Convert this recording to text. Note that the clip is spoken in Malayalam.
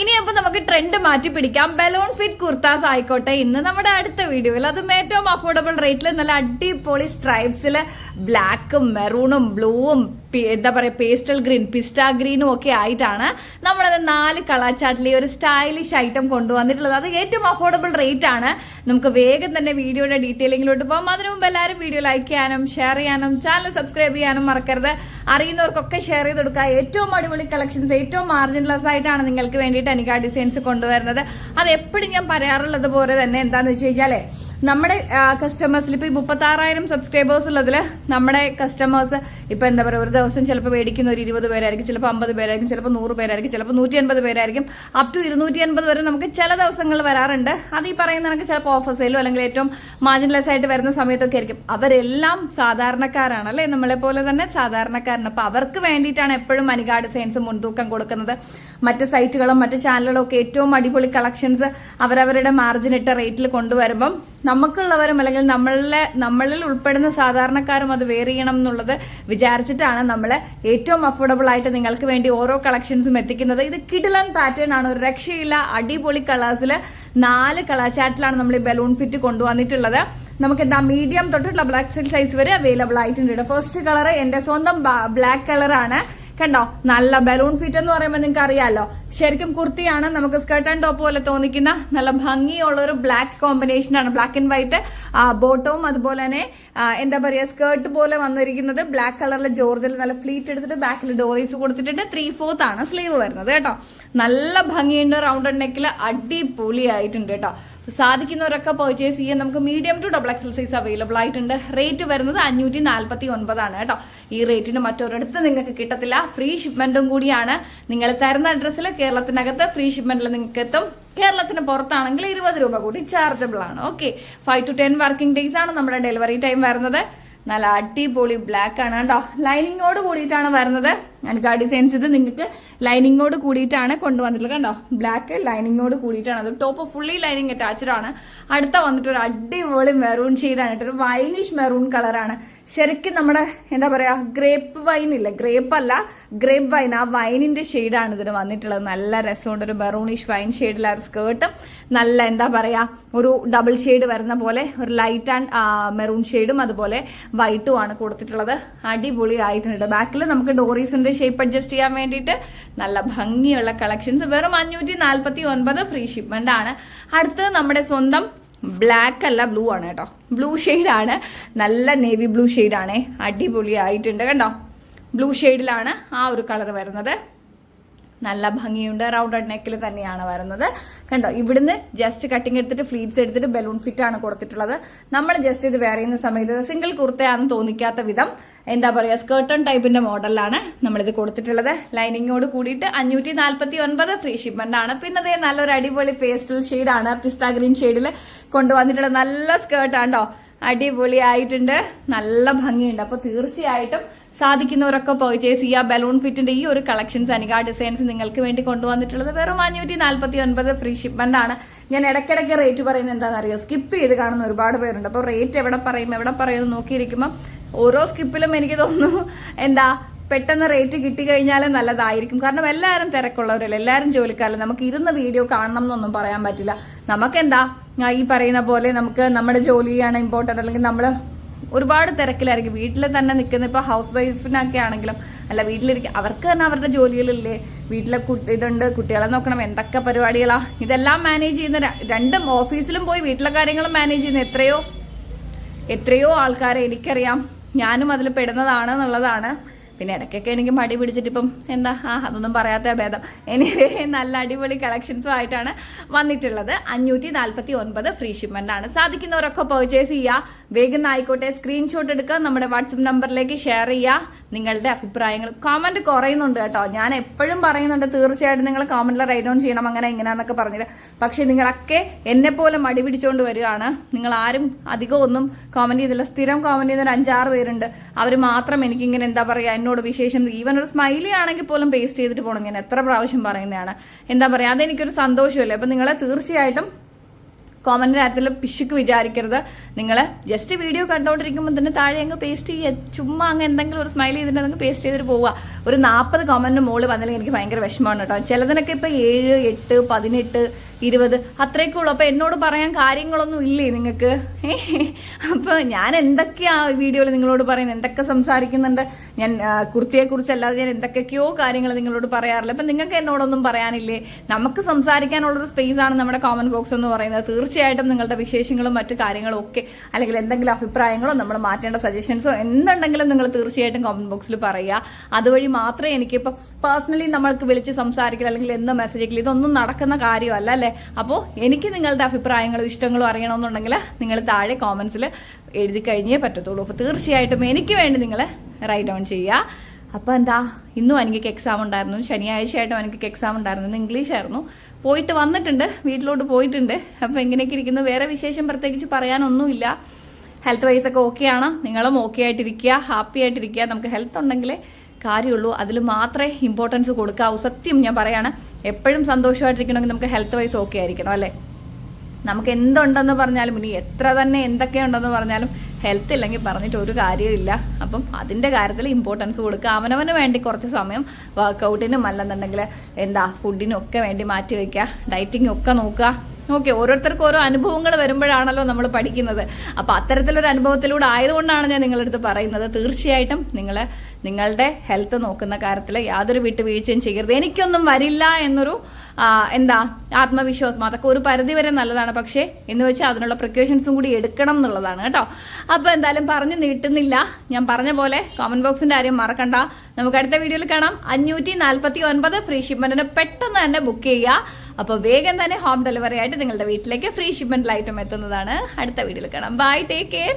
ഇനി അപ്പൊ നമുക്ക് ട്രെൻഡ് മാറ്റി പിടിക്കാം. ബലൂൺ ഫിറ്റ് കുർത്താസ് ആയിക്കോട്ടെ. ഇന്ന് നമ്മുടെ അടുത്ത വീഡിയോയിൽ അതും ഏറ്റവും അഫോർഡബിൾ റേറ്റിൽ നല്ല അടിപൊളി സ്ട്രൈപ്സിൽ ബ്ലാക്കും മെറൂണും ബ്ലൂവും എന്താ പറയാ പേസ്റ്റൽ ഗ്രീൻ പിസ്റ്റാ ഗ്രീനും ഒക്കെ ആയിട്ടാണ് നമ്മളത് നാല് കളർ ചാർട്ടിൽ ഒരു സ്റ്റൈലിഷ് ഐറ്റം കൊണ്ടുവന്നിട്ടുള്ളത്. അത് ഏറ്റവും അഫോർഡബിൾ റേറ്റ് ആണ്. നമുക്ക് വേഗം തന്നെ വീഡിയോയുടെ ഡീറ്റെയിലിങ്ങിലോട്ട് പോകാം അതിനു മുമ്പ് എല്ലാവരും വീഡിയോ ലൈക്ക് ചെയ്യാനും ഷെയർ ചെയ്യാനും ചാനൽ സബ്സ്ക്രൈബ് ചെയ്യാനും മറക്കരുത്. അറിയുന്നവർക്കൊക്കെ ഷെയർ ചെയ്ത് കൊടുക്കുക. ഏറ്റവും അടിപൊളി കളക്ഷൻസ് ഏറ്റവും മാർജിൻലെസ് ആയിട്ടാണ് നിങ്ങൾക്ക് വേണ്ടിയിട്ട് എനിക്ക് ആ ഡിസൈൻസ് കൊണ്ടുവരുന്നത്. അത് എപ്പോഴും ഞാൻ പറയാറുള്ളത് പോലെ തന്നെ എന്താന്ന് വെച്ച് കഴിഞ്ഞാലേ നമ്മുടെ കസ്റ്റമേഴ്സിൽ ഇപ്പോൾ ഈ മുപ്പത്തി ആറായിരം സബ്സ്ക്രൈബേഴ്സ് ഉള്ളതിൽ നമ്മുടെ കസ്റ്റമേഴ്സ് ഇപ്പോൾ എന്താ പറയുക ഒരു ദിവസം ചിലപ്പോൾ മേടിക്കുന്ന ഒരു ഇരുപത് പേരായിരിക്കും ചിലപ്പോൾ അമ്പത് പേരായിരിക്കും ചിലപ്പോൾ നൂറ് പേരായിരിക്കും ചിലപ്പോൾ നൂറ്റി അൻപത് പേരായിരിക്കും. അപ് ടു ഇരുന്നൂറ്റി അൻപത് വരെ നമുക്ക് ചില ദിവസങ്ങൾ വരാറുണ്ട്. അത് ഈ പറയുന്ന ചിലപ്പോൾ ഓഫർ അല്ലെങ്കിൽ ഏറ്റവും മാർജിൻലെസ് ആയിട്ട് വരുന്ന സമയത്തൊക്കെ ആയിരിക്കും. അവരെല്ലാം സാധാരണക്കാരാണ് അല്ലേ? നമ്മളെ പോലെ തന്നെ സാധാരണക്കാരാണ്. അപ്പോൾ അവർക്ക് വേണ്ടിയിട്ടാണ് എപ്പോഴും മണികാട് സയൻസ് മുൻതൂക്കം കൊടുക്കുന്നത്. മറ്റ് സൈറ്റുകളും മറ്റ് ചാനലുകളും ഒക്കെ ഏറ്റവും അടിപൊളി കളക്ഷൻസ് അവരവരുടെ മാർജിൻ ഇട്ട റേറ്റിൽ കൊണ്ടുവരുമ്പം നമുക്കുള്ളവരും അല്ലെങ്കിൽ നമ്മളിലെ നമ്മളിൽ ഉൾപ്പെടുന്ന സാധാരണക്കാരും അത് വെയർ ചെയ്യണം എന്നുള്ളത് വിചാരിച്ചിട്ടാണ് നമ്മൾ ഏറ്റവും അഫോർഡബിൾ ആയിട്ട് നിങ്ങൾക്ക് വേണ്ടി ഓരോ കളക്ഷൻസും എത്തിക്കുന്നത്. ഇത് കിഡിലൻ പാറ്റേൺ ആണ്. ഒരു രക്ഷയില്ല. അടിപൊളി കളേഴ്സിൽ നാല് കളർ ചാറ്റിലാണ് നമ്മൾ ഈ ബലൂൺ ഫിറ്റ് കൊണ്ടുവന്നിട്ടുള്ളത്. നമുക്ക് എന്താ മീഡിയം തൊട്ടുള്ള ബ്ലാക്ക് സൈസ് വരെ അവൈലബിൾ ആയിട്ടുണ്ട്. ഫസ്റ്റ് കളർ എന്റെ സ്വന്തം ബ്ലാക്ക് കളറാണ് കണ്ടോ? നല്ല ബലൂൺ ഫിറ്റ് എന്ന് പറയുമ്പോൾ നിങ്ങൾക്ക് അറിയാലോ ശരിക്കും കുർത്തിയാണ് നമുക്ക് സ്കർട്ട് ആൻഡ് ടോപ്പ് പോലെ തോന്നിക്കുന്ന നല്ല ഭംഗിയുള്ള ഒരു ബ്ലാക്ക് കോമ്പിനേഷൻ ആണ് ബ്ലാക്ക് ആൻഡ് വൈറ്റ് ബോട്ടവും അതുപോലെ തന്നെ എന്താ പറയുക സ്കേർട്ട് പോലെ വന്നിരിക്കുന്നത് ബ്ലാക്ക് കളറിലെ ജോർജിൽ നല്ല ഫ്ലീറ്റ് എടുത്തിട്ട് ബാക്കിൽ ഡോറീസ് കൊടുത്തിട്ടുണ്ട് ത്രീ ഫോർത്ത് ആണ് സ്ലീവ് വരുന്നത് കേട്ടോ. നല്ല ഭംഗിയുണ്ട് റൗണ്ട് നെക്കിൽ അടിപൊളിയായിട്ടുണ്ട് കേട്ടോ. സാധിക്കുന്നവരൊക്കെ പർച്ചേസ് ചെയ്യാൻ നമുക്ക് medium to double XL size available ആയിട്ടുണ്ട്. റേറ്റ് വരുന്നത് അഞ്ഞൂറ്റി നാൽപ്പത്തി ഒൻപതാണ് കേട്ടോ. ഈ റേറ്റിന് മറ്റൊരിടത്ത് നിങ്ങൾക്ക് കിട്ടത്തില്ല. ഫ്രീ ഷിപ്മെന്റും കൂടിയാണ്. നിങ്ങൾ തരുന്ന അഡ്രസ്സിൽ കേരളത്തിനകത്ത് ഫ്രീ ഷിപ്മെന്റിൽ നിങ്ങൾക്ക് എത്തും കേരളത്തിന് പുറത്താണെങ്കിൽ ഇരുപത് രൂപ കൂടി ചാർജബിൾ ആണ്. Okay five to ten working days ആണ് നമ്മുടെ ഡെലിവറി ടൈം വരുന്നത്. നല്ല അടിപൊളി ബ്ലാക്ക് ആണ് കേട്ടോ. ലൈനിങ്ങോട് കൂടിയിട്ടാണ് വരുന്നത്. എനിക്ക് ഡിസൈൻസ് ഇത് നിങ്ങൾക്ക് ലൈനിങ്ങോട് കൂടിയിട്ടാണ് കൊണ്ടുവന്നിട്ടുള്ളത് കണ്ടോ? ബ്ലാക്ക് ലൈനിങ്ങോട് കൂടിയിട്ടാണ്. അത് ടോപ്പ് ഫുള്ളി ലൈനിങ് അറ്റാച്ച്ഡ് ആണ്. അടുത്ത വന്നിട്ട് ഒരു അടിപൊളി മെറൂൺ ഷെയ്ഡാണ് ഒരു വൈനിഷ് മെറൂൺ കളറാണ് ശരിക്കും നമ്മുടെ എന്താ പറയാ ഗ്രേപ്പ് വൈൻ ഇല്ല? ഗ്രേപ്പ് അല്ല ഗ്രേപ്പ് വൈൻ. ആ വൈനിന്റെ ഷെയ്ഡാണ് ഇതിന് വന്നിട്ടുള്ളത്. നല്ല രസമുണ്ട്. ഒരു ബറൂണിഷ് വൈൻ ഷെയ്ഡിലെ ഒരു സ്കേർട്ടും നല്ല എന്താ പറയാ ഒരു ഡബിൾ ഷെയ്ഡ് വരുന്ന പോലെ ഒരു ലൈറ്റ് ആൻഡ് മെറൂൺ ഷെയ്ഡും അതുപോലെ വൈറ്റും ആണ് കൊടുത്തിട്ടുള്ളത്. അടിപൊളി ആയിട്ടുണ്ട് ബാക്കിൽ നമുക്ക് ഡോറീസിന്റെ ഷേപ്പ് അഡ്ജസ്റ്റ് ചെയ്യാൻ വേണ്ടിയിട്ട് നല്ല ഭംഗിയുള്ള കളക്ഷൻസ് വെറും അഞ്ഞൂറ്റി നാൽപ്പത്തി ഒൻപത് ഫ്രീ ഷിപ്മെന്റ് ആണ്. അടുത്തത് നമ്മുടെ സ്വന്തം ബ്ലാക്ക് അല്ല ബ്ലൂ ആണ് കേട്ടോ. ബ്ലൂ ആണ്. നല്ല നേവി ബ്ലൂ ആണ്. അടിപൊളി ആയിട്ടുണ്ട് കണ്ടോ ബ്ലൂ ഷെയ്ഡിലാണ് ആ ഒരു കളർ വരുന്നത്. നല്ല ഭംഗിയുണ്ട് റൗണ്ടഡ് നെക്കിൽ തന്നെയാണ് വരുന്നത്. കണ്ടോ ഇവിടുന്ന് ജസ്റ്റ് കട്ടിങ് എടുത്തിട്ട് ഫ്ലീപ്സ് എടുത്തിട്ട് ബലൂൺ ഫിറ്റ് ആണ് കൊടുത്തിട്ടുള്ളത്. നമ്മൾ ജസ്റ്റ് ഇത് വേറെ ചെയ്യുന്ന സമയത്ത് സിംഗിൾ കുർത്തയാണെന്ന് തോന്നിക്കാത്ത വിധം എന്താ പറയുക സ്കേർട്ടൺ ടൈപ്പിന്റെ മോഡലാണ് നമ്മളിത് കൊടുത്തിട്ടുള്ളത്. ലൈനിങ്ങോട് കൂടിയിട്ട് അഞ്ഞൂറ്റി നാൽപ്പത്തി ഒൻപത് ഫ്രീ ഷിപ്മെന്റ് ആണ്. പിന്നെ അതേ നല്ലൊരു അടിപൊളി പേസ്റ്റൽ ഷെയ്ഡാണ് പിസ്ത ഗ്രീൻ ഷെയ്ഡിൽ കൊണ്ടുവന്നിട്ടുള്ള നല്ല സ്കേർട്ടാണ്ടോ അടിപൊളി ആയിട്ടുണ്ട് നല്ല ഭംഗിയുണ്ട്. അപ്പോൾ തീർച്ചയായിട്ടും സാധിക്കുന്നവരൊക്കെ പർച്ചേസ് ചെയ്യുക ബലൂൺ ഫിറ്റിന്റെ ഈ ഒരു കളക്ഷൻസ് അനിക ഡിസൈൻസ് നിങ്ങൾക്ക് വേണ്ടി കൊണ്ടുവന്നിട്ടുള്ളത് വെറും അഞ്ഞൂറ്റി നാൽപ്പത്തി ഒൻപത് ഫ്രീ ഷിപ്മെന്റ് ആണ്. ഞാൻ ഇടയ്ക്കിടയ്ക്ക് റേറ്റ് പറയുന്നത് എന്താണെന്ന് അറിയോ സ്കിപ്പ് ചെയ്ത് കാണുന്ന ഒരുപാട് പേരുണ്ട്. അപ്പോൾ റേറ്റ് എവിടെ പറയും എവിടെ പറയും നോക്കിയിരിക്കുമ്പോൾ ഓരോ സ്കിപ്പിലും എനിക്ക് തോന്നുന്നു എന്താ പെട്ടെന്ന് റേറ്റ് കിട്ടിക്കഴിഞ്ഞാൽ നല്ലതായിരിക്കും. കാരണം എല്ലാവരും തിരക്കുള്ളവരല്ല. എല്ലാവരും ജോലിക്കാരല്ല. നമുക്ക് ഇരുന്ന് വീഡിയോ കാണണം എന്നൊന്നും പറയാൻ പറ്റില്ല. നമുക്കെന്താ? ഈ പറയുന്ന പോലെ നമുക്ക് നമ്മുടെ ജോലിയാണ് ഇമ്പോർട്ടന്റ് അല്ലെങ്കിൽ നമ്മൾ ഒരുപാട് തിരക്കിലായിരിക്കും. വീട്ടിൽ തന്നെ നിൽക്കുന്ന ഇപ്പോൾ ഹൗസ് വൈഫിനൊക്കെ ആണെങ്കിലും അല്ല വീട്ടിലിരിക്കും അവർക്ക് തന്നെ അവരുടെ ജോലികളില്ലേ? വീട്ടിലെ ഇതുണ്ട്. കുട്ടികളെ നോക്കണം. എന്തൊക്കെ പരിപാടികളാണ് ഇതെല്ലാം മാനേജ് ചെയ്യുന്ന രണ്ടും ഓഫീസിലും പോയി വീട്ടിലെ കാര്യങ്ങളും മാനേജ് ചെയ്യുന്ന എത്രയോ എത്രയോ ആൾക്കാരെ എനിക്കറിയാം. ഞാനും അതിൽ പെടുന്നതാണ് എന്നുള്ളതാണ്. പിന്നെ ഇടയ്ക്കൊക്കെ എനിക്ക് മടി പിടിച്ചിട്ട് ഇപ്പം എന്താ ആ അതൊന്നും പറയാത്ത ഭേദം എനിവേ നല്ല അടിപൊളി കളക്ഷൻസും ആയിട്ടാണ് വന്നിട്ടുള്ളത്. അഞ്ഞൂറ്റി നാൽപ്പത്തി ഒൻപത് ഫ്രീ ഷിപ്മെന്റ് ആണ്. സാധിക്കുന്നവരൊക്കെ പർച്ചേസ് ചെയ്യുക. വേഗം ആയിക്കോട്ടെ സ്ക്രീൻഷോട്ട് എടുക്കുക നമ്മുടെ വാട്സപ്പ് നമ്പറിലേക്ക് ഷെയർ ചെയ്യുക. നിങ്ങളുടെ അഭിപ്രായങ്ങൾ കോമന്റ് കുറയുന്നുണ്ട് കേട്ടോ. ഞാൻ എപ്പോഴും പറയുന്നുണ്ട് തീർച്ചയായിട്ടും നിങ്ങൾ കോമന്റിൽ റൈറ്റ് ഓൺ ചെയ്യണം അങ്ങനെ എങ്ങനെയാന്നൊക്കെ പറഞ്ഞിട്ട്. പക്ഷെ നിങ്ങളൊക്കെ എന്നെ പോലെ മടി പിടിച്ചുകൊണ്ട് വരികയാണ്. നിങ്ങൾ ആരും അധികം ഒന്നും കോമന്റ് ചെയ്തില്ല സ്ഥിരം കോമന്റ് ചെയ്യുന്ന ഒരു അഞ്ചാറ് പേരുണ്ട്. അവർ മാത്രം എനിക്കിങ്ങനെ എന്താ പറയുക എന്നോട് എന്നോട് വിശേഷം. ഈവൻ ഒരു സ്മൈലി ആണെങ്കിൽ പോലും പേസ്റ്റ് ചെയ്തിട്ട് പോകണം ഞാൻ എത്ര പ്രാവശ്യം പറയുന്നതാണ്. എന്താ പറയുക അതെനിക്കൊരു സന്തോഷമല്ലേ? അപ്പം നിങ്ങളെ തീർച്ചയായിട്ടും കോമന്റ് കാര്യത്തിൽ പിശുക്ക് വിചാരിക്കരുത്. നിങ്ങൾ ജസ്റ്റ് വീഡിയോ കണ്ടുകൊണ്ടിരിക്കുമ്പോൾ തന്നെ താഴെ അങ്ങ് പേസ്റ്റ് ചെയ്യുക ചുമ്മാ അങ്ങ് എന്തെങ്കിലും ഒരു സ്മൈൽ ചെയ്തിട്ട് അങ്ങ് പേസ്റ്റ് ചെയ്തിട്ട് പോവുക. ഒരു നാൽപ്പത് കോമന്റിന് മുകളിൽ വന്നില്ലെങ്കിൽ എനിക്ക് ഭയങ്കര വിഷമമാണ് കേട്ടോ. ചിലതിനൊക്കെ ഇപ്പോൾ ഏഴ് എട്ട് പതിനെട്ട് ഇരുപത്. അത്രയൊക്കെ ഉള്ളൂ എന്നോട് പറയാൻ കാര്യങ്ങളൊന്നും ഇല്ലേ നിങ്ങൾക്ക് അപ്പോൾ ഞാൻ എന്തൊക്കെയാ വീഡിയോയിൽ നിങ്ങളോട് പറയുന്നത്? എന്തൊക്കെ സംസാരിക്കുന്നുണ്ട്? ഞാൻ കുർത്തിയെ കുർത്തിയെക്കുറിച്ചല്ലാതെ ഞാൻ എന്തൊക്കെയൊക്കെയോ കാര്യങ്ങൾ നിങ്ങളോട് പറയാറില്ല. അപ്പം നിങ്ങൾക്ക് എന്നോടൊന്നും പറയാനില്ലേ? നമുക്ക് സംസാരിക്കാനുള്ളൊരു സ്പേസ് ആണ് നമ്മുടെ കോമന്റ് ബോക്സ് എന്ന് പറയുന്നത്. തീർച്ചയായിട്ടും നിങ്ങളുടെ വിശേഷങ്ങളും മറ്റു കാര്യങ്ങളും ഒക്കെ അല്ലെങ്കിൽ എന്തെങ്കിലും അഭിപ്രായങ്ങളോ നമ്മൾ മാറ്റേണ്ട സജഷൻസോ എന്തുണ്ടെങ്കിലും നിങ്ങൾ തീർച്ചയായിട്ടും കോമന്റ് ബോക്സിൽ പറയുക. അതുവഴി മാത്രമേ എനിക്കിപ്പോൾ പേഴ്സണലി നമ്മൾക്ക് വിളിച്ച് സംസാരിക്കൽ അല്ലെങ്കിൽ എന്തോ മെസ്സേജ് ഇതൊന്നും നടക്കുന്ന കാര്യമല്ല അല്ലേ? അപ്പോൾ എനിക്ക് നിങ്ങളുടെ അഭിപ്രായങ്ങളും ഇഷ്ടങ്ങളും അറിയണമെന്നുണ്ടെങ്കിൽ നിങ്ങൾ താഴെ കോമൻസിൽ എഴുതി കഴിഞ്ഞേ പറ്റത്തുള്ളൂ. അപ്പോൾ തീർച്ചയായിട്ടും എനിക്ക് വേണ്ടി നിങ്ങൾ റൈറ്റ് ഡൗൺ ചെയ്യുക. അപ്പോൾ എന്താ ഇന്നും എനിക്ക് എക്സാം ഉണ്ടായിരുന്നു. ശനിയാഴ്ചയായിട്ടും എനിക്ക് എക്സാം ഉണ്ടായിരുന്നു. ഇന്ന് ഇംഗ്ലീഷ് ആയിരുന്നു. പോയിട്ട് വന്നിട്ടുണ്ട്. വീട്ടിലോട്ട് പോയിട്ടുണ്ട്. അപ്പോൾ എങ്ങനെയൊക്കെ ഇരിക്കുന്നു? വേറെ വിശേഷം പ്രത്യേകിച്ച് പറയാനൊന്നുമില്ല. ഹെൽത്ത് വൈസ് ഒക്കെ ഓക്കെയാണ് നിങ്ങളും ഓക്കെ ആയിട്ടിരിക്കുക. ഹാപ്പി ആയിട്ടിരിക്കുക. നമുക്ക് ഹെൽത്ത് ഉണ്ടെങ്കിലേ കാര്യമുള്ളൂ. അതിൽ മാത്രമേ ഇമ്പോർട്ടൻസ് കൊടുക്കാവൂ. സത്യം ഞാൻ പറയാണ് എപ്പോഴും സന്തോഷമായിട്ടിരിക്കണമെങ്കിൽ നമുക്ക് ഹെൽത്ത് വൈസ് ഓക്കെ ആയിരിക്കണം അല്ലേ? നമുക്ക് എന്തുണ്ടെന്ന് പറഞ്ഞാലും ഇനി എത്ര തന്നെ എന്തൊക്കെ ഉണ്ടെന്ന് പറഞ്ഞാലും ഹെൽത്ത് ഇല്ലെങ്കിൽ പറഞ്ഞിട്ട് ഒരു കാര്യമില്ല അപ്പം അതിന്റെ കാര്യത്തിൽ ഇമ്പോർട്ടൻസ് കൊടുക്കുക. അവനവന് വേണ്ടി കുറച്ച് സമയം വർക്കൗട്ടിനും അല്ലെന്നുണ്ടെങ്കിൽ എന്താ ഫുഡിനും ഒക്കെ വേണ്ടി മാറ്റി വയ്ക്കുക. ഡയറ്റിങ്ങും ഒക്കെ നോക്കുക. ഓക്കെ ഓരോരുത്തർക്കും ഓരോ അനുഭവങ്ങൾ വരുമ്പോഴാണല്ലോ നമ്മൾ പഠിക്കുന്നത്. അപ്പോൾ അത്തരത്തിലൊരു അനുഭവത്തിലൂടെ ആയതുകൊണ്ടാണ് ഞാൻ നിങ്ങളുടെ അടുത്ത് പറയുന്നത്. തീർച്ചയായിട്ടും നിങ്ങൾ നിങ്ങളുടെ ഹെൽത്ത് നോക്കുന്ന കാര്യത്തിൽ യാതൊരു വിട്ടുവീഴ്ചയും ചെയ്യരുത്. എനിക്കൊന്നും വരില്ല എന്നൊരു എന്താ ആത്മവിശ്വാസം അതൊക്കെ ഒരു പരിധി വരെ നല്ലതാണ്. പക്ഷേ എന്ന് വെച്ചാൽ അതിനുള്ള പ്രിക്കോഷൻസും കൂടി എടുക്കണം എന്നുള്ളതാണ് കേട്ടോ. അപ്പോൾ എന്തായാലും പറഞ്ഞു നീട്ടുന്നില്ല. ഞാൻ പറഞ്ഞ പോലെ കോമന്റ് ബോക്സിന്റെ കാര്യം മറക്കണ്ട. നമുക്ക് അടുത്ത വീഡിയോയിൽ കാണാം. അഞ്ഞൂറ്റി നാൽപ്പത്തി ഒൻപത് ഫ്രീ ഷിപ്മെന്റിന് പെട്ടെന്ന് തന്നെ ബുക്ക് ചെയ്യുക. അപ്പോൾ വേഗം തന്നെ ഹോം ഡെലിവറി ആയിട്ട് നിങ്ങളുടെ വീട്ടിലേക്ക് ഫ്രീ ഷിപ്മെന്റിലായിട്ടും എത്തുന്നതാണ്. അടുത്ത വീഡിയോയിൽ കാണാം. Bye take care